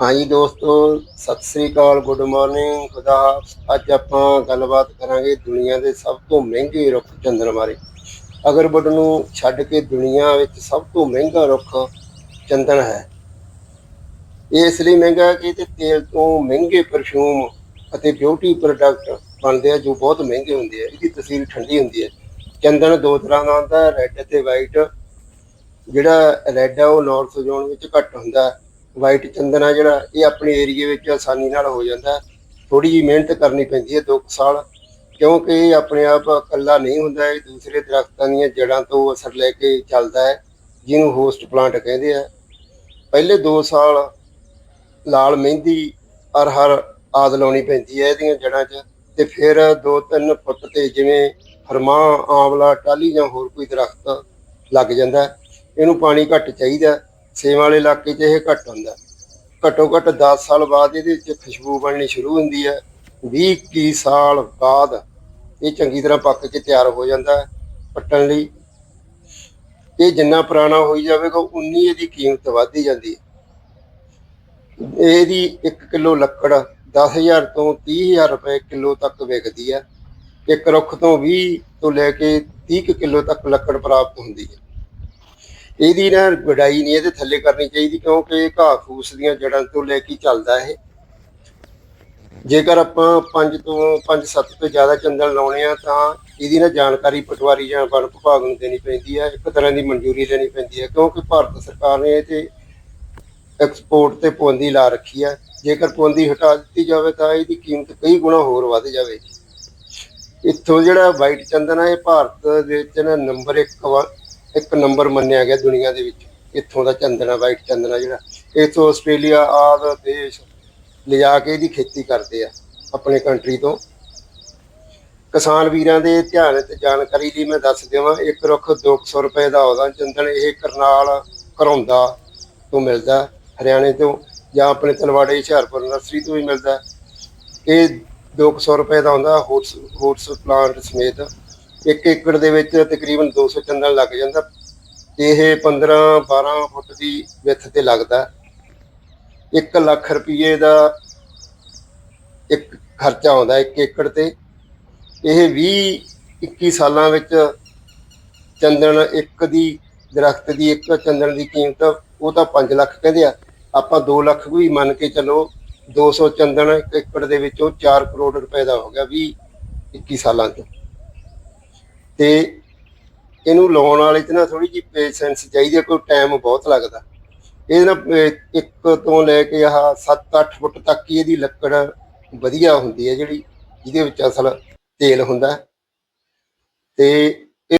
ਹਾਂਜੀ ਦੋਸਤੋ, ਸਤਿ ਸ੍ਰੀ ਅਕਾਲ, good morning. ਖੁਦਾ ਅੱਜ ਆਪਾਂ ਗੱਲਬਾਤ ਕਰਾਂਗੇ ਦੁਨੀਆ ਦੇ ਸਭ ਤੋਂ ਮਹਿੰਗੇ ਰੁੱਖ ਚੰਦਨ ਬਾਰੇ। ਅਗਰਵੁੱਡ ਨੂੰ ਛੱਡ ਕੇ ਦੁਨੀਆ ਵਿੱਚ ਸਭ ਤੋਂ ਮਹਿੰਗਾ ਰੁੱਖ ਚੰਦਨ ਹੈ। ਇਹ ਇਸ ਲਈ ਮਹਿੰਗਾ ਹੈ ਕਿ ਇਹਦੇ ਤੇਲ ਤੋਂ ਮਹਿੰਗੇ ਪਰਫਿਊਮ ਅਤੇ ਬਿਊਟੀ ਪ੍ਰੋਡਕਟ ਬਣਦੇ ਆ ਜੋ ਬਹੁਤ ਮਹਿੰਗੇ ਹੁੰਦੇ ਆ। ਇਹਦੀ ਤਸਵੀਰ ਠੰਡੀ ਹੁੰਦੀ ਹੈ। ਚੰਦਨ ਦੋ ਤਰ੍ਹਾਂ ਦਾ ਹੁੰਦਾ ਰੈੱਡ ਅਤੇ ਵਾਈਟ ਜਿਹੜਾ ਰੈੱਡ ਆ ਉਹ ਨਾਰਥ ਜ਼ੋਨ ਵਿੱਚ ਘੱਟ ਹੁੰਦਾ ਵਾਈਟ ਚੰਦਨ ਆ ਜਿਹੜਾ, ਇਹ ਆਪਣੇ ਏਰੀਏ ਵਿੱਚ ਆਸਾਨੀ ਨਾਲ ਹੋ ਜਾਂਦਾ ਥੋੜੀ ਜਿਹੀ ਮਿਹਨਤ ਕਰਨੀ ਪੈਂਦੀ ਹੈ 2 ਸਾਲ, ਕਿਉਂਕਿ ਇਹ ਆਪਣੇ ਆਪ ਇਕੱਲਾ ਨਹੀਂ ਹੁੰਦਾ, ਇਹ ਦੂਸਰੇ ਦਰਖਤਾਂ ਦੀਆਂ ਜੜ੍ਹਾਂ ਤੋਂ ਅਸਰ ਲੈ ਕੇ ਚੱਲਦਾ ਹੈ, ਜਿਹਨੂੰ ਹੋਸਟ ਪਲਾਂਟ ਕਹਿੰਦੇ ਆ। ਪਹਿਲੇ 2 ਸਾਲ ਲਾਲ ਮਹਿੰਦੀ ਅਰਹਰ ਆਦ ਲਾਉਣੀ ਪੈਂਦੀ ਹੈ ਇਹਦੀਆਂ ਜੜ੍ਹਾਂ 'ਚ, ਤੇ ਫਿਰ 2-3 ਫੁੱਟ ਤੇ ਜਿਵੇਂ ਹਰਮਾ, ਆਂਵਲਾ ਟਾਲੀ ਜਾਂ ਹੋਰ ਕੋਈ ਦਰਖਤ ਲੱਗ ਜਾਂਦਾ ਇਹਨੂੰ ਪਾਣੀ ਘੱਟ ਚਾਹੀਦਾ ਸੇਮ ਵਾਲੇ ਇਲਾਕੇ 'ਚ ਇਹ ਘੱਟ ਹੁੰਦਾ। ਘੱਟੋ ਘੱਟ 10 ਸਾਲ ਬਾਅਦ ਇਹਦੇ ਵਿੱਚ ਖੁਸ਼ਬੂ ਬਣਨੀ ਸ਼ੁਰੂ ਹੁੰਦੀ ਹੈ। 20 ਕੀ ਸਾਲ ਬਾਅਦ ਇਹ ਚੰਗੀ ਤਰ੍ਹਾਂ ਪੱਕ ਕੇ ਤਿਆਰ ਹੋ ਜਾਂਦਾ ਹੈ ਪੱਟਣ ਲਈ। ਇਹ ਜਿੰਨਾ ਪੁਰਾਣਾ ਹੋਈ ਜਾਵੇਗਾ, ਉਨੀ ਇਹਦੀ ਕੀਮਤ ਵਧਦੀ ਜਾਂਦੀ ਹੈ। ਇਹਦੀ 1 ਕਿਲੋ ਲੱਕੜ 10000 ਤੋਂ 30000 ਰੁਪਏ ਕਿਲੋ ਤੱਕ ਵਿਕਦੀ ਹੈ। ਇੱਕ ਰੁੱਖ ਤੋਂ 20 ਤੋਂ ਲੈ ਕੇ 30 ਕਿਲੋ ਤੱਕ ਲੱਕੜ ਪ੍ਰਾਪਤ ਹੁੰਦੀ ਹੈ। ਇਹਦੀ ਨਾ ਗੁਡਾਈ ਨਹੀਂ ਇਹਦੇ ਥੱਲੇ ਕਰਨੀ ਚਾਹੀਦੀ ਕਿਉਂਕਿ ਇਹ ਘਾਹ ਫੂਸ ਦੀਆਂ ਜੜਾਂ ਤੋਂ ਲੈ ਕੇ ਚੱਲਦਾ ਇਹ। ਜੇਕਰ ਆਪਾਂ 5 ਤੋਂ 5-7 ਤੋਂ ਜ਼ਿਆਦਾ ਚੰਦਨ ਲਾਉਣੇ ਆ ਤਾਂ ਇਹਦੀ ਨਾ ਜਾਣਕਾਰੀ ਪਟਵਾਰੀ ਜਾਂ ਵਣ ਵਿਭਾਗ ਨੂੰ ਦੇਣੀ ਪੈਂਦੀ ਹੈ ਇੱਕ ਤਰ੍ਹਾਂ ਦੀ ਮਨਜ਼ੂਰੀ ਲੈਣੀ ਪੈਂਦੀ ਹੈ ਕਿਉਂਕਿ ਭਾਰਤ ਸਰਕਾਰ ਨੇ ਇਹ ਤੇ ਐਕਸਪੋਰਟ ਤੇ ਪਾਬੰਦੀ ਲਾ ਰੱਖੀ ਹੈ ਜੇਕਰ ਪਾਬੰਦੀ ਹਟਾ ਦਿੱਤੀ ਜਾਵੇ ਤਾਂ ਇਹਦੀ ਕੀਮਤ ਕਈ ਗੁਣਾ ਹੋਰ ਵੱਧ ਜਾਵੇ ਇੱਥੋਂ ਜਿਹੜਾ ਵਾਈਟ ਚੰਦਨ ਹੈ ਇਹ ਭਾਰਤ ਦੇ ਵਿੱਚ ਨਾ ਨੰਬਰ 1 ਇੱਕ ਨੰਬਰ ਮੰਨਿਆ ਗਿਆ ਦੁਨੀਆ ਦੇ ਵਿੱਚ, ਇੱਥੋਂ ਦਾ ਚੰਦਨਾ ਹੈ ਵਾਈਟ ਚੰਦਨ ਜਿਹੜਾ, ਇੱਥੋਂ ਆਸਟ੍ਰੇਲੀਆ, ਆਦਿ ਦੇਸ਼ ਲਿਜਾ ਕੇ ਇਹਦੀ ਖੇਤੀ ਕਰਦੇ ਆ, ਆਪਣੇ ਕੰਟਰੀ ਤੋਂ। ਕਿਸਾਨ ਵੀਰਾਂ ਦੇ ਧਿਆਨ ਤੇ ਜਾਣਕਾਰੀ ਲਈ ਮੈਂ ਦੱਸ ਦੇਵਾਂ, ਇੱਕ ਰੁੱਖ 200 ਰੁਪਏ ਦਾ ਆਉਂਦਾ ਚੰਦਨ ਇਹ ਕਰਨਾਲ ਘਰੌਂਦਾ ਤੋਂ ਮਿਲਦਾ, ਹਰਿਆਣੇ ਤੋਂ, ਜਾਂ ਆਪਣੇ ਤਲਵਾੜੇ ਹੁਸ਼ਿਆਰਪੁਰ ਨਰਸਰੀ ਤੋਂ ਵੀ ਮਿਲਦਾ। ਇਹ 200 ਰੁਪਏ ਦਾ ਆਉਂਦਾ ਹੋਟਸ ਹੋਟਸ ਪਲਾਂਟ ਸਮੇਤ। ਇੱਕ ਏਕੜ ਦੇ ਵਿੱਚ ਤਕਰੀਬਨ 200 ਚੰਦਨ ਲੱਗ ਜਾਂਦਾ ਇਹ 15 12 ਫੁੱਟ ਦੀ ਵਿੱਥ ਤੇ ਲੱਗਦਾ। 1 ਲੱਖ ਰੁਪਏ ਦਾ ਇੱਕ ਖਰਚਾ ਆਉਂਦਾ ਇੱਕ ਏਕੜ ਤੇ। ਇਹ 20 21 ਸਾਲਾਂ ਵਿੱਚ ਚੰਦਨ ਇੱਕ ਦੀ ਦਰਖਤ ਦੀ ਇੱਕ ਚੰਦਨ ਦੀ ਕੀਮਤ, ਉਹ ਤਾਂ 5 ਲੱਖ ਕਹਿੰਦੇ ਆ। ਆਪਾਂ 2 ਲੱਖ ਵੀ ਮੰਨ ਕੇ ਚੱਲੋ 200 ਚੰਦਨ ਇੱਕ ਏਕੜ ਦੇ ਵਿੱਚੋਂ 4 ਕਰੋੜ ਰੁਪਏ ਦਾ ਹੋ ਗਿਆ 20 21 ਸਾਲਾਂ 'ਚ ਤੇ ਇਹਨੂੰ ਲਾਉਣ ਵਾਲੇ 'ਚ ਨਾ ਥੋੜੀ ਜਿਹੀ ਪੇਸ਼ੈਂਸ ਚਾਹੀਦੀ ਹੈ, ਕੋਈ ਟਾਈਮ ਬਹੁਤ ਲੱਗਦਾ ਇਹ ਨਾ ਇੱਕ ਤੋਂ ਲੈ ਕੇ ਆਹ 7-8 ਫੁੱਟ ਤੱਕ ਹੀ ਇਹਦੀ ਲੱਕੜ ਵਧੀਆ ਹੁੰਦੀ ਹੈ ਜਿਹੜੀ, ਜਿਹਦੇ ਵਿੱਚ ਅਸਲ ਤੇਲ ਹੁੰਦਾ ਹੈ। ਤੇ